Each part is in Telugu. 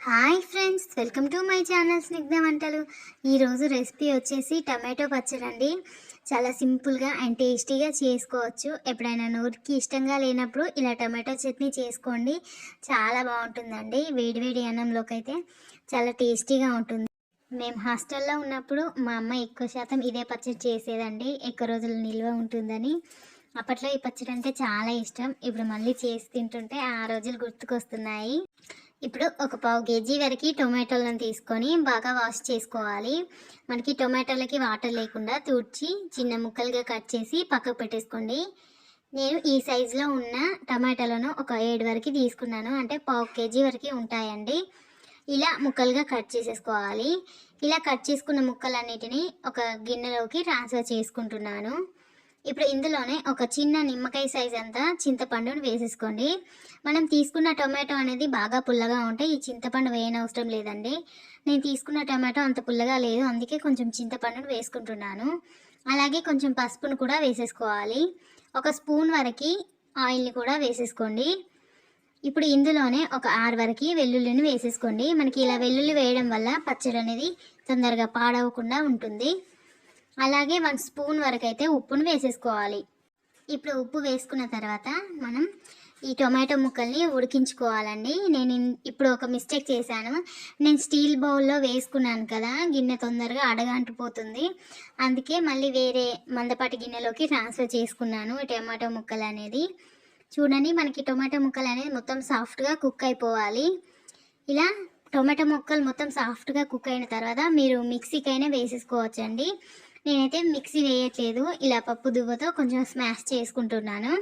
Hi friends welcome to my channel Snigdha వంటలు. ఈరోజు రెసిపీ వచ్చేసి టమాటో పచ్చడి అండి. చాలా సింపుల్గా అండ్ టేస్టీగా చేసుకోవచ్చు. ఎప్పుడైనా నోటికి ఇష్టంగా లేనప్పుడు ఇలా టమాటో చట్నీ చేసుకోండి. చాలా బాగుంటుందండి. వేడివేడి అన్నంలోకి అయితే చాలా టేస్టీగా ఉంటుంది. మేము హాస్టల్లో ఉన్నప్పుడు మా అమ్మ ఎక్కువ శాతం ఇదే పచ్చడి చేసేదండి. ఎక్కువ రోజులు నిల్వ ఉంటుందని. అప్పట్లో ఈ పచ్చడి అంటే చాలా ఇష్టం. ఇప్పుడు మళ్ళీ చేసి తింటుంటే ఆ రోజులు గుర్తుకొస్తున్నాయి. ఇప్పుడు ఒక పావు కేజీ వరకు టొమాటోలను తీసుకొని బాగా వాష్ చేసుకోవాలి. మనకి టొమాటోలకి వాటర్ లేకుండా తుడిచి చిన్న ముక్కలుగా కట్ చేసి పక్కకు పెట్టేసుకోండి. నేను ఈ సైజులో ఉన్న టమాటాలను ఒక ఏడు వరకు తీసుకున్నాను. అంటే పావు కేజీ వరకు ఉంటాయండి. ఇలా ముక్కలుగా కట్ చేసేసుకోవాలి. ఇలా కట్ చేసుకున్న ముక్కలన్నిటిని ఒక గిన్నెలోకి ట్రాన్స్ఫర్ చేసుకుంటున్నాను. ఇప్పుడు ఇందులోనే ఒక చిన్న నిమ్మకాయ సైజ్ అంతా చింతపండును వేసేసుకోండి. మనం తీసుకున్న టొమాటో అనేది బాగా పుల్లగా ఉంటే ఈ చింతపండు వేయనవసరం లేదండి. నేను తీసుకున్న టొమాటో అంత పుల్లగా లేదు అందుకే కొంచెం చింతపండును వేసుకుంటున్నాను. అలాగే కొంచెం పసుపును కూడా వేసేసుకోవాలి. ఒక స్పూన్ వరకు ఆయిల్ని కూడా వేసేసుకోండి. ఇప్పుడు ఇందులోనే ఒక ఆరు వరకు వెల్లుల్లిని వేసేసుకోండి. మనకి ఇలా వెల్లుల్లి వేయడం వల్ల పచ్చడి అనేది తొందరగా పాడవకుండా ఉంటుంది. అలాగే వన్ స్పూన్ వరకు అయితే ఉప్పును వేసేసుకోవాలి. ఇప్పుడు ఉప్పు వేసుకున్న తర్వాత మనం ఈ టొమాటో ముక్కల్ని ఉడికించుకోవాలండి. నేను ఇప్పుడు ఒక మిస్టేక్ చేశాను. నేను స్టీల్ బౌల్లో వేసుకున్నాను కదా గిన్నె తొందరగా అడగంటిపోతుంది. అందుకే మళ్ళీ వేరే మందపాటి గిన్నెలోకి ట్రాన్స్ఫర్ చేసుకున్నాను ఈ టొమాటో ముక్కలు అనేది. చూడండి మనకి టొమాటో ముక్కలు అనేది మొత్తం సాఫ్ట్గా కుక్ అయిపోవాలి. ఇలా టొమాటో ముక్కలు మొత్తం సాఫ్ట్గా కుక్ అయిన తర్వాత మీరు మిక్సీకైనా వేసేసుకోవచ్చండి. నేనైతే మిక్సీ వేయట్లేదు. ఇలా పప్పు దువ్వతో కొంచెం స్మాష్ చేసుకుంటున్నాను.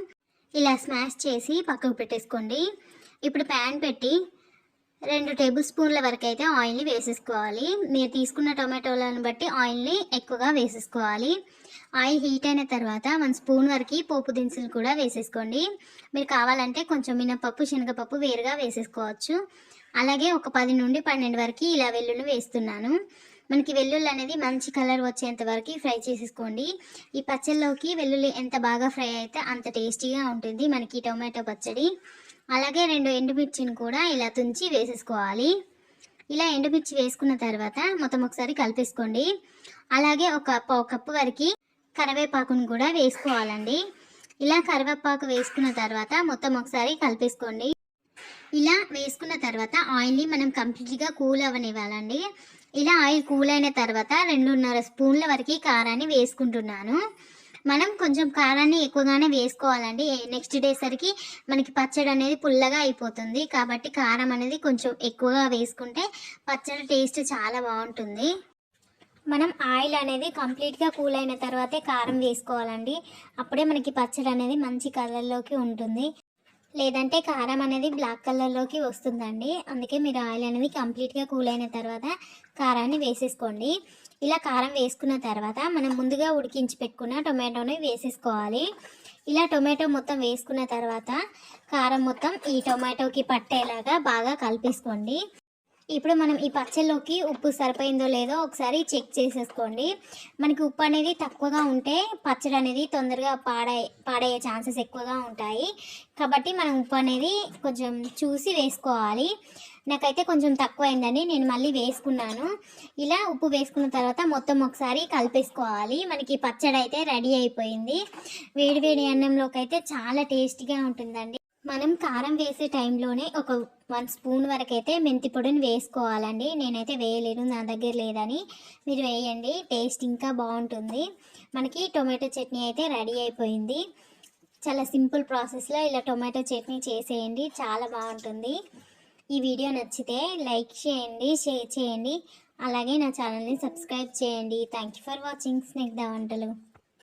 ఇలా స్మాష్ చేసి పక్కకు పెట్టేసుకోండి. ఇప్పుడు ప్యాన్ పెట్టి రెండు టేబుల్ స్పూన్ల వరకు అయితే ఆయిల్ని వేసేసుకోవాలి. మీరు తీసుకున్న టొమాటోలను బట్టి ఆయిల్ని ఎక్కువగా వేసేసుకోవాలి. ఆయిల్ హీట్ అయిన తర్వాత వన్ స్పూన్ వరకు పోపు దినుసులు కూడా వేసేసుకోండి. మీరు కావాలంటే కొంచెం మినపప్పు శనగపప్పు వేరుగా వేసేసుకోవచ్చు. అలాగే ఒక పది నుండి పన్నెండు వరకు ఇలా వెల్లుల్లి వేస్తున్నాను. మనకి వెల్లుల్లి అనేది మంచి కలర్ వచ్చేంత వరకు ఫ్రై చేసేసుకోండి. ఈ పచ్చళ్ళలోకి వెల్లుల్లి ఎంత బాగా ఫ్రై అయితే అంత టేస్టీగా ఉంటుంది మనకి టొమాటో పచ్చడి. అలాగే రెండు ఎండుమిర్చిని కూడా ఇలా తుంచి వేసేసుకోవాలి. ఇలా ఎండుమిర్చి వేసుకున్న తర్వాత మొత్తం ఒకసారి కలిపేసుకోండి. అలాగే ఒక పావు కప్పు వరకు కరివేపాకును కూడా వేసుకోవాలండి. ఇలా కరివేపాకు వేసుకున్న తర్వాత మొత్తం ఒకసారి కలిపేసుకోండి. ఇలా వేసుకున్న తర్వాత ఆయిల్ని మనం కంప్లీట్గా కూల్ అవ్వనివ్వాలండి. ఇలా ఆయిల్ కూల్ అయిన తర్వాత రెండున్నర స్పూన్ల వరకు కారాన్ని వేసుకుంటున్నాను. మనం కొంచెం కారాన్ని ఎక్కువగానే వేసుకోవాలండి. నెక్స్ట్ డే సరికి మనకి పచ్చడి అనేది పుల్లగా అయిపోతుంది. కాబట్టి కారం అనేది కొంచెం ఎక్కువగా వేసుకుంటే పచ్చడి టేస్ట్ చాలా బాగుంటుంది. మనం ఆయిల్ అనేది కంప్లీట్గా కూల్ అయిన తర్వాతే కారం వేసుకోవాలండి. అప్పుడే మనకి పచ్చడి అనేది మంచి కలర్లోకి ఉంటుంది. లేదంటే కారం అనేది బ్లాక్ కలర్లోకి వస్తుందండి. అందుకే మీరు ఆయిల్ అనేది కంప్లీట్గా కూల్ అయిన తర్వాత కారాన్ని వేసేసుకోండి. ఇలా కారం వేసుకున్న తర్వాత మనం ముందుగా ఉడికించి పెట్టుకున్న టొమాటోని వేసేసుకోవాలి. ఇలా టొమాటో మొత్తం వేసుకున్న తర్వాత కారం మొత్తం ఈ టొమాటోకి పట్టేలాగా బాగా కలిపేసుకోండి. ఇప్పుడు మనం ఈ పచ్చళ్ళలోకి ఉప్పు సరిపోయిందో లేదో ఒకసారి చెక్ చేసేసుకోండి. మనకి ఉప్పు అనేది తక్కువగా ఉంటే పచ్చడి అనేది తొందరగా పాడై పాడయ్యే ఛాన్సెస్ ఎక్కువగా ఉంటాయి. కాబట్టి మనం ఉప్పు అనేది కొంచెం చూసి వేసుకోవాలి. నాకైతే కొంచెం తక్కువ అయిందండి నేను మళ్ళీ వేసుకున్నాను. ఇలా ఉప్పు వేసుకున్న తర్వాత మొత్తం ఒకసారి కలిపేసుకోవాలి. మనకి పచ్చడి అయితే రెడీ అయిపోయింది. వేడి వేడి అన్నంలోకి అయితే చాలా టేస్టీగా ఉంటుందండి. మనం కారం వేసే టైంలోనే ఒక వన్ స్పూన్ వరకు అయితే మెంతి పొడిని వేసుకోవాలండి. నేనైతే వేయలేను నా దగ్గర లేదని. మీరు వేయండి టేస్ట్ ఇంకా బాగుంటుంది. మనకి టొమాటో చట్నీ అయితే రెడీ అయిపోయింది. చాలా సింపుల్ ప్రాసెస్లో ఇలా టొమాటో చట్నీ చేసేయండి చాలా బాగుంటుంది. ఈ వీడియో నచ్చితే లైక్ చేయండి షేర్ చేయండి. అలాగే నా ఛానల్ని సబ్స్క్రైబ్ చేయండి. Thank you for watching. Snehitha వంటలు.